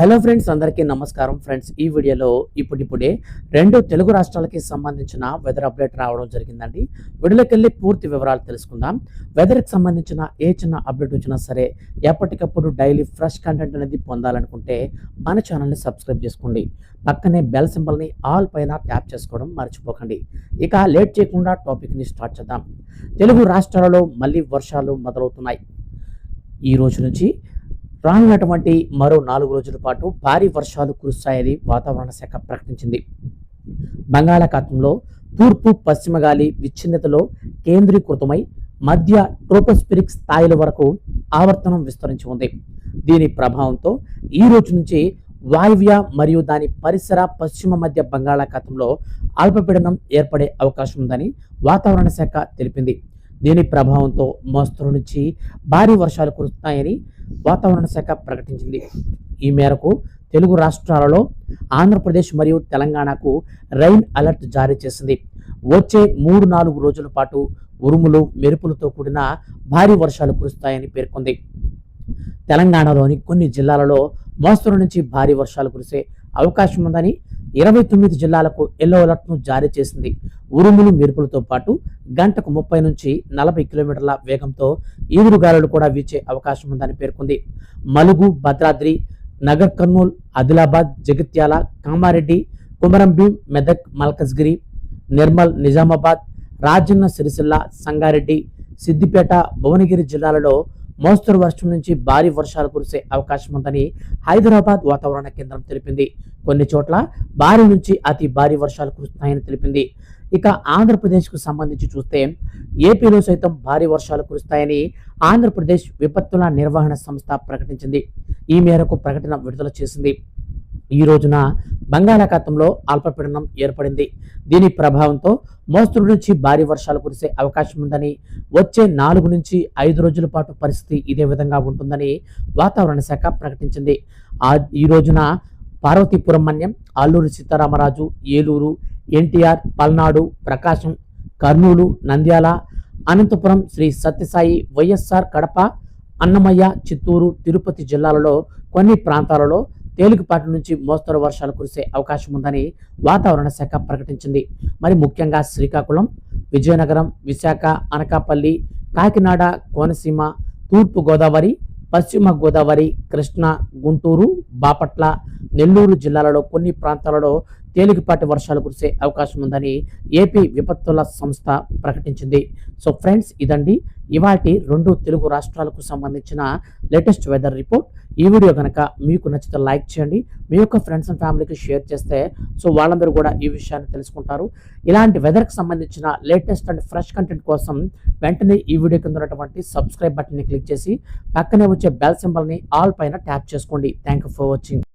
Hello friends అందరికీ నమస్కారం. Friends ఈ వీడియోలో ఇప్పుడిప్పుడే రెండు తెలుగు రాష్ట్రాలకి సంబంధించిన వెదర్ అప్డేట్ రావడం జరిగిందండి. వీడియోలోకి వెళ్ళి పూర్తి వివరాలు తెలుసుకుందాం. వెదర్కి సంబంధించిన ఏ చిన్న అప్డేట్ వచ్చినా సరే ఎప్పటికప్పుడు డైలీ ఫ్రెష్ కంటెంట్ అనేది పొందాలనుకుంటే మన ఛానల్ని సబ్స్క్రైబ్ చేసుకోండి. పక్కనే బెల్ సింబల్ని ఆల్ పైన ట్యాప్ చేసుకోవడం మర్చిపోకండి. ఇక లేట్ చేయకుండా టాపిక్ని స్టార్ట్ చేద్దాం. తెలుగు రాష్ట్రాలలో మళ్ళీ వర్షాలు మొదలవుతున్నాయి. ఈ రోజు నుంచి రానున్నటువంటి మరో నాలుగు రోజుల పాటు భారీ వర్షాలు కురుస్తాయని వాతావరణ శాఖ ప్రకటించింది. బంగాళాఖాతంలో తూర్పు పశ్చిమ గాలి విచ్ఛిన్నతలో కేంద్రీకృతమై మధ్య ట్రోపోస్పిరిక్ స్థాయిల వరకు ఆవర్తనం విస్తరించి ఉంది. దీని ప్రభావంతో ఈ రోజు నుంచి వాయువ్య మరియు దాని పరిసర పశ్చిమ మధ్య బంగాళాఖాతంలో అల్పపీడనం ఏర్పడే అవకాశం ఉందని వాతావరణ శాఖ తెలిపింది. దీని ప్రభావంతో మోస్తరు నుంచి భారీ వర్షాలు కురుస్తాయని వాతావరణ శాఖ ప్రకటించింది. ఈ మేరకు తెలుగు రాష్ట్రాలలో ఆంధ్రప్రదేశ్ మరియు తెలంగాణకు రైన్ అలర్ట్ జారీ చేసింది. వచ్చే మూడు నాలుగు రోజుల పాటు ఉరుములు మెరుపులతో కూడిన భారీ వర్షాలు కురుస్తాయని పేర్కొంది. తెలంగాణలోని కొన్ని జిల్లాలలో మోస్తరు నుంచి భారీ వర్షాలు కురిసే అవకాశం ఉందని ఇరవై తొమ్మిది జిల్లాలకు ఎల్లో అలర్ట్ను జారీ చేసింది. ఉరుములు మెరుపులతో పాటు గంటకు ముప్పై నుంచి నలభై కిలోమీటర్ల వేగంతో ఈదురుగాలులు కూడా వీచే అవకాశం ఉందని పేర్కొంది. మలుగు భద్రాద్రి నగర్ కర్నూల్ ఆదిలాబాద్ జగిత్యాల కామారెడ్డి కుమరంభీం మెదక్ మల్కజ్గిరి నిర్మల్ నిజామాబాద్ రాజన్న సిరిసిల్ల సంగారెడ్డి సిద్దిపేట భువనగిరి జిల్లాలలో మోస్తరు వర్షం నుంచి భారీ వర్షాలు కురిసే అవకాశం ఉందని హైదరాబాద్ వాతావరణ కేంద్రం తెలిపింది. కొన్ని చోట్ల భారీ నుంచి అతి భారీ వర్షాలు కురుస్తాయని తెలిపింది. ఇక ఆంధ్రప్రదేశ్కు సంబంధించి చూస్తే ఏపీలో సైతం భారీ వర్షాలు కురుస్తాయని ఆంధ్రప్రదేశ్ విపత్తుల నిర్వహణ సంస్థ ప్రకటించింది. ఈ మేరకు ప్రకటన విడుదల చేసింది. ఈ రోజున బంగాళాఖాతంలో అల్పపీడనం ఏర్పడింది. దీని ప్రభావంతో మోస్తరు నుంచి భారీ వర్షాలు కురిసే అవకాశం ఉందని వచ్చే నాలుగు నుంచి ఐదు రోజుల పాటు పరిస్థితి ఇదే విధంగా ఉంటుందని వాతావరణ శాఖ ప్రకటించింది. ఆ ఈ రోజున పార్వతీపురం మన్యం అల్లూరి సీతారామరాజు ఏలూరు ఎన్టీఆర్ పల్నాడు ప్రకాశం కర్నూలు నంద్యాల అనంతపురం శ్రీ సత్యసాయి వైఎస్ఆర్ కడప అన్నమయ్య చిత్తూరు తిరుపతి జిల్లాలలో కొన్ని ప్రాంతాలలో తేలికపాటి నుంచి మోస్తరు వర్షాలు కురిసే అవకాశం ఉందని వాతావరణ శాఖ ప్రకటించింది. మరి ముఖ్యంగా శ్రీకాకుళం విజయనగరం విశాఖ అనకాపల్లి కాకినాడ కోనసీమ తూర్పు గోదావరి పశ్చిమ గోదావరి కృష్ణా గుంటూరు బాపట్ల నెల్లూరు జిల్లాలలో కొన్ని ప్రాంతాలలో తేలికపాటి వర్షాలు కురిసే అవకాశం ఉందని ఏపీ విపత్తుల సంస్థ ప్రకటించింది. సో ఫ్రెండ్స్ ఇదండి. ఇవాటి రెండు తెలుగు రాష్ట్రాలకు సంబంధించిన లేటెస్ట్ వెదర్ రిపోర్ట్. ఈ వీడియో కనుక మీకు నచ్చితే లైక్ చేయండి. మీ యొక్క ఫ్రెండ్స్ అండ్ ఫ్యామిలీకి షేర్ చేస్తే సో వాళ్ళందరూ కూడా ఈ విషయాన్ని తెలుసుకుంటారు. ఇలాంటి వెదర్కి సంబంధించిన లేటెస్ట్ అండ్ ఫ్రెష్ కంటెంట్ కోసం వెంటనే ఈ వీడియో కింద ఉన్నటువంటి సబ్స్క్రైబ్ బటన్ని క్లిక్ చేసి పక్కనే వచ్చే బెల్ సింబల్ని ఆల్ పైన ట్యాప్ చేసుకోండి. Thank you for watching.